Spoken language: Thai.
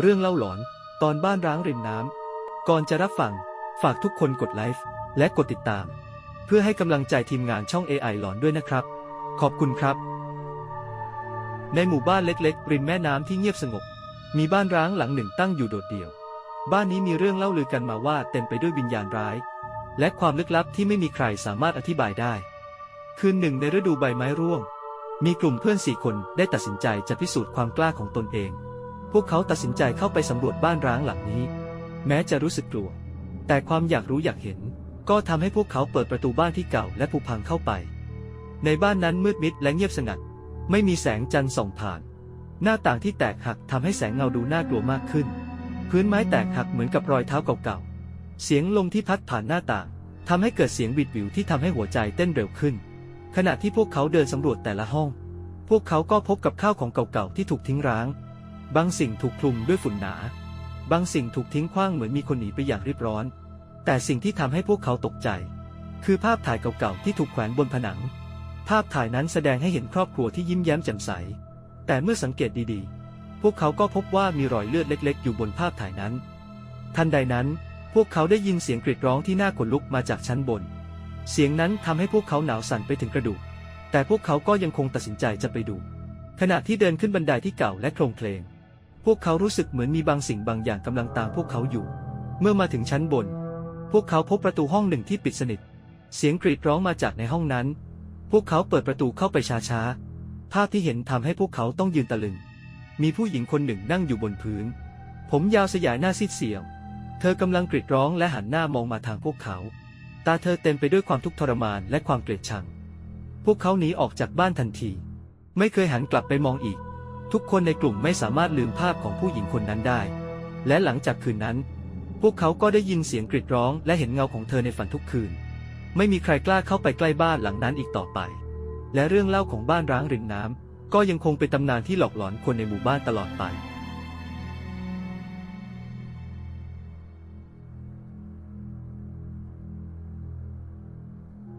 เรื่องเล่าหลอน ตอนบ้านร้างริมน้ำ ก่อนจะรับฟัง ฝากทุกคนกดไลค์และกดติดตาม เพื่อให้กำลังใจทีมงานช่อง AI หลอนด้วยนะครับ ขอบคุณครับ ในหมู่บ้านเล็กๆริมแม่น้ำที่เงียบสงบ มีบ้านร้างหลังหนึ่งตั้งอยู่โดดเดี่ยว บ้านนี้มีเรื่องเล่าลือกันมาว่าเต็มไปด้วยวิญญาณร้าย และความลึกลับที่ไม่มีใครสามารถอธิบายได้ คืนหนึ่งในฤดูใบไม้ร่วง มีกลุ่มเพื่อนสี่คนได้ตัดสินใจจะพิสูจน์ความกล้าของตนเอง พวกเขาตัดสินใจเข้าไปสำรวจบ้านร้างหลังนี้ แม้จะรู้สึกกลัว แต่ความอยากรู้อยากเห็น ก็ทำให้พวกเขาเปิดประตูบ้านที่เก่าและผุพังเข้าไป ในบ้านนั้นมืดมิดและเงียบสงัด ไม่มีแสงจันทร์ส่องผ่าน หน้าต่างที่แตกหักทำให้แสงเงาดูน่ากลัวมากขึ้น พื้นไม้แตกหักเหมือนกับรอยเท้าเก่าๆ เสียงลมที่พัดผ่านหน้าต่างทำให้เกิดเสียงวิดวิวที่ทำให้หัวใจเต้นเร็วขึ้น ขณะที่พวกเขาเดินสำรวจแต่ละห้อง พวกเขาก็พบกับข้าวของเก่าๆที่ถูกทิ้งร้าง บางสิ่งถูกคลุมด้วยฝุ่นหนา บางสิ่งถูกทิ้งขว้างเหมือนมีคนหนีไปอย่างรีบร้อน แต่สิ่งที่ทำให้พวกเขาตกใจ คือภาพถ่ายเก่าๆที่ถูกแขวนบนผนัง ภาพถ่ายนั้นแสดงให้เห็นครอบครัวที่ยิ้มแย้มแจ่มใส แต่เมื่อสังเกตดีๆ พวกเขาก็พบว่ามีรอยเลือดเล็ก ๆ อยู่บนภาพถ่ายนั้น ทันใดนั้น พวกเขาได้ยินเสียงกรีดร้องที่น่าขนลุกมาจากชั้นบน เสียงนั้นทำให้พวกเขาหนาวสั่นไปถึงกระดูก แต่พวกเขาก็ยังคงตัดสินใจจะไปดู ขณะที่เดินขึ้นบันไดที่เก่าและโครงเพลง พวกเขารู้สึกเหมือนมีบางสิ่งบางอย่างกำลังตามพวกเขาอยู่ เมื่อมาถึงชั้นบน พวกเขาพบประตูห้องหนึ่งที่ปิดสนิท เสียงกรีดร้องมาจากในห้องนั้น พวกเขาเปิดประตูเข้าไปช้าๆ ภาพที่เห็นทำให้พวกเขาต้องยืนตะลึง มีผู้หญิงคนหนึ่งนั่งอยู่บนพื้น ผมยาวสยายหน้าซีดเสียว เธอกำลังกรีดร้องและหันหน้ามองมาทางพวกเขา ตาเธอเต็มไปด้วยความทุกข์ทรมานและความเกลียดชัง พวกเขาหนีออกจากบ้านทันที ไม่เคยหันกลับไปมองอีก ทุกคนในกลุ่มไม่สามารถลืมภาพของผู้หญิงคนนั้นได้ และหลังจากคืนนั้น พวกเขาก็ได้ยินเสียงกรีดร้อง และเห็นเงาของเธอในฝันทุกคืน ไม่มีใครกล้าเข้าไปใกล้บ้านหลังนั้นอีกต่อไป และเรื่องเล่าของบ้านร้างริมน้ำก็ยังคงเป็นตำนานที่หลอกหลอนคนในหมู่บ้านตลอดไป